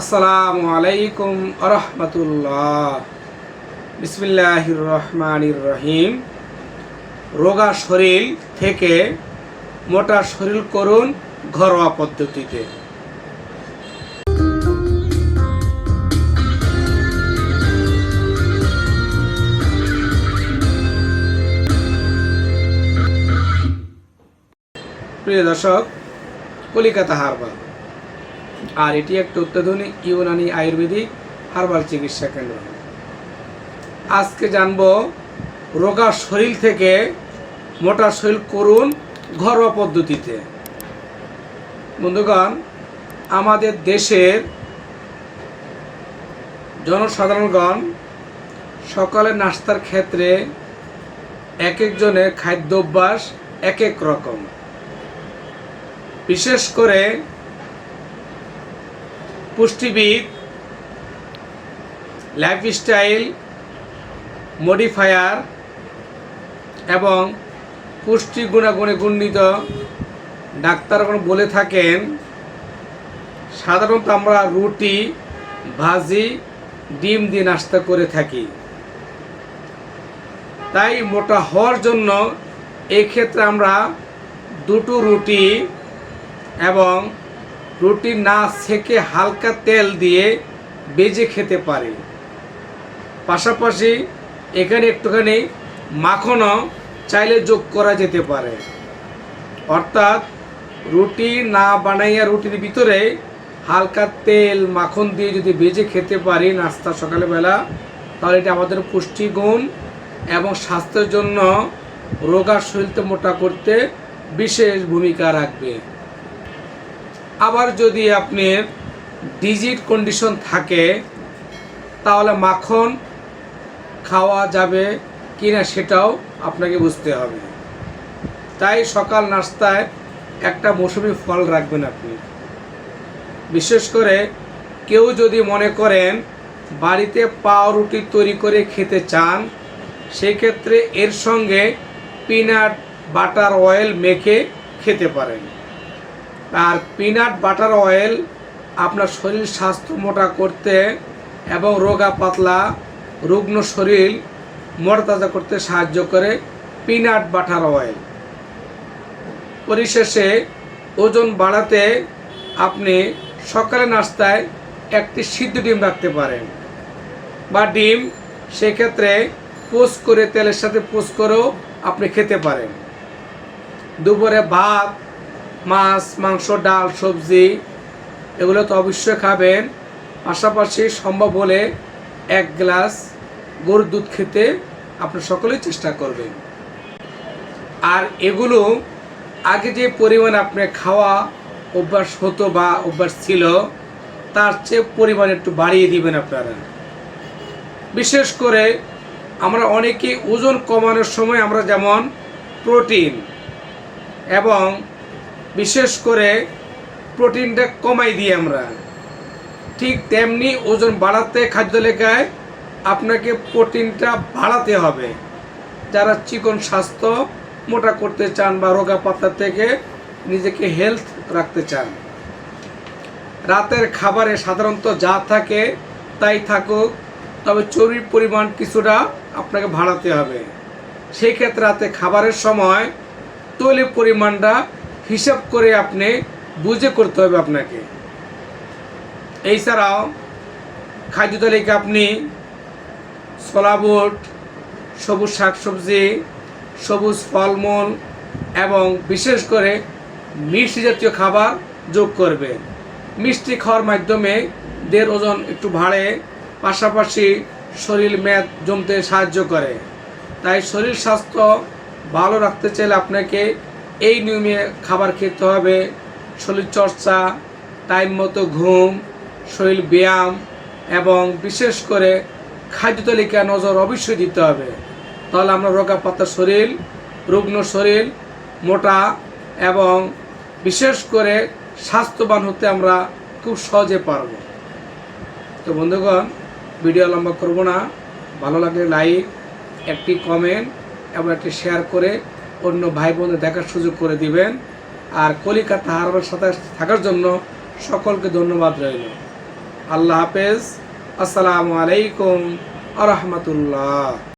আসসালামু আলাইকুম আরহামতুল্লাহ। বিসমিল্লাহির রহমানির রহিম রোগা শরীর থেকে মোটা শরীর করুন ঘরোয়া পদ্ধতিতে। প্রিয় দর্শক, কলিকাতা হারবাল। আর এটি একটি অত্যাধুনিক ইউনানি আয়ুর্বেদিক হার্বাল চিকিৎসা কেন্দ্র। আজকে জানব, রোগা শরীর থেকে মোটা শরীর করুন ঘরোয়া পদ্ধতিতে। বন্ধুগণ, আমাদের দেশের জনসাধারণগণ সকালের নাস্তার ক্ষেত্রে এক একজনের খাদ্যাভ্যাস এক এক রকম। বিশেষ করে পুষ্টিবিদ লাইফস্টাইল মডিফায়ার এবং পুষ্টি গুণাগুণে গুণিত ডাক্তারগণ বলে থাকেন, সাধারণত আমরা রুটি, ভাজি, ডিম দিয়ে নাস্তা করে থাকি। তাই মোটা হওয়ার জন্য এক্ষেত্রে আমরা দুটো রুটি এবং রুটি না সেকে হালকা তেল দিয়ে বেজে খেতে পারি। পাশাপাশি এখানে একটুখানি মাখনও চাইলে যোগ করা যেতে পারে। অর্থাৎ রুটি না বানাইয়া রুটির ভিতরে হালকা তেল, মাখন দিয়ে যদি বেজে খেতে পারি নাস্তা সকালবেলা, তাহলে এটা আমাদের পুষ্টিগুণ এবং স্বাস্থ্যের জন্য রোগা শরীরতে মোটা করতে বিশেষ ভূমিকা রাখবে। আবার যদি আপনার ডিজিট কন্ডিশন থাকে, তাহলে মাখন খাওয়া যাবে কি না সেটাও আপনাকে বুঝতে হবে। তাই সকাল নাস্তায় একটা মৌসুমি ফল রাখবেন আপনি। বিশেষ করে কেউ যদি মনে করেন বাড়িতে পাউরুটি তৈরি করে খেতে চান, সেই ক্ষেত্রে এর সঙ্গে পিনাট বাটার অয়েল মেখে খেতে পারেন। আর পিনাট বাটার অয়েল আপনার শরীর স্বাস্থ্য মোটা করতে এবং রোগা পাতলা, রুগ্ন শরীর মোটাতাজা করতে সাহায্য করে পিনাট বাটার অয়েল পরিশেষে ওজন বাড়াতে আপনি সকালে নাস্তায় একটি সিদ্ধ ডিম রাখতে পারেন বা ডিম, সেক্ষেত্রে পোস্ট করে তেলের সাথে পোস্ট করেও আপনি খেতে পারেন। দুপুরে ভাত মাছ, মাংস, ডাল, সবজি, এগুলো তো অবশ্যই খাবেন। পাশাপাশি সম্ভব হলে এক গ্লাস গরুর দুধ খেতে আপনি সকলেই চেষ্টা করবেন। আর এগুলো আগে যে পরিমাণ আপনি খাওয়া অভ্যাস হতো বা অভ্যাস ছিল, তার চেয়ে পরিমাণ একটু বাড়িয়ে দিবেন আপনারা। বিশেষ করে আমরা অনেকে ওজন কমানোর সময় আমরা যেমন প্রোটিন এবং বিশেষ করে প্রোটিনটা কমাই দিই আমরা। ঠিক তেমনি ওজন বাড়াতে খাদ্য লেখায় আপনাকে প্রোটিনটা বাড়াতে হবে। যারা চিকন স্বাস্থ্য, মোটা করতে চান বা রোগা পাতা থেকে নিজেকে হেলথ রাখতে চান। রাতের খাবারে সাধারণত যা থাকে তাই থাকুক, তবে চর্বির পরিমাণ কিছুটা আপনাকে বাড়াতে হবে। সেই ক্ষেত্রে রাতে খাবারের সময় তৈলের পরিমাণটা হিসাব করে আপনি বুঝে করতে হবে আপনাকে। এছাড়াও খাদ্য তালিকা আপনি ছোলা বুট, সবুজ শাকসবজি, সবুজ ফলমূল এবং বিশেষ করে মিষ্টি জাতীয় খাবার যোগ করবে মিষ্টি খাওয়ার মাধ্যমে দেহের ওজন একটু বাড়ে, পাশাপাশি শরীর মেদ জমতে সাহায্য করে। তাই শরীর স্বাস্থ্য ভালো রাখতে চাইলে আপনাকে এই নিয়মে খাবার খেতে হবে, শরীর চর্চা, টাইম মতো ঘুম, শরীর ব্যায়াম এবং বিশেষ করে খাদ্য তালিকা নজর অবশ্যই দিতে হবে। তাহলে আমরা রোগা পাতা শরীর, রুগ্ন শরীর, মোটা এবং বিশেষ করে স্বাস্থ্যবান হতে আমরা খুব সহজে পারব। তো বন্ধুগণ, ভিডিও লম্বা করব না। ভালো লাগলে লাইক একটি কমেন্ট এবং একটি শেয়ার করে অন্য ভাই বোনদের দেখার সুযোগ করে দিবেন। আর কলিকাতা হারবার সাথে থাকার জন্য সকলকে ধন্যবাদ রইল। আল্লাহ হাফেজ। আসসালামু আলাইকুম আ রহমতুল্লাহ।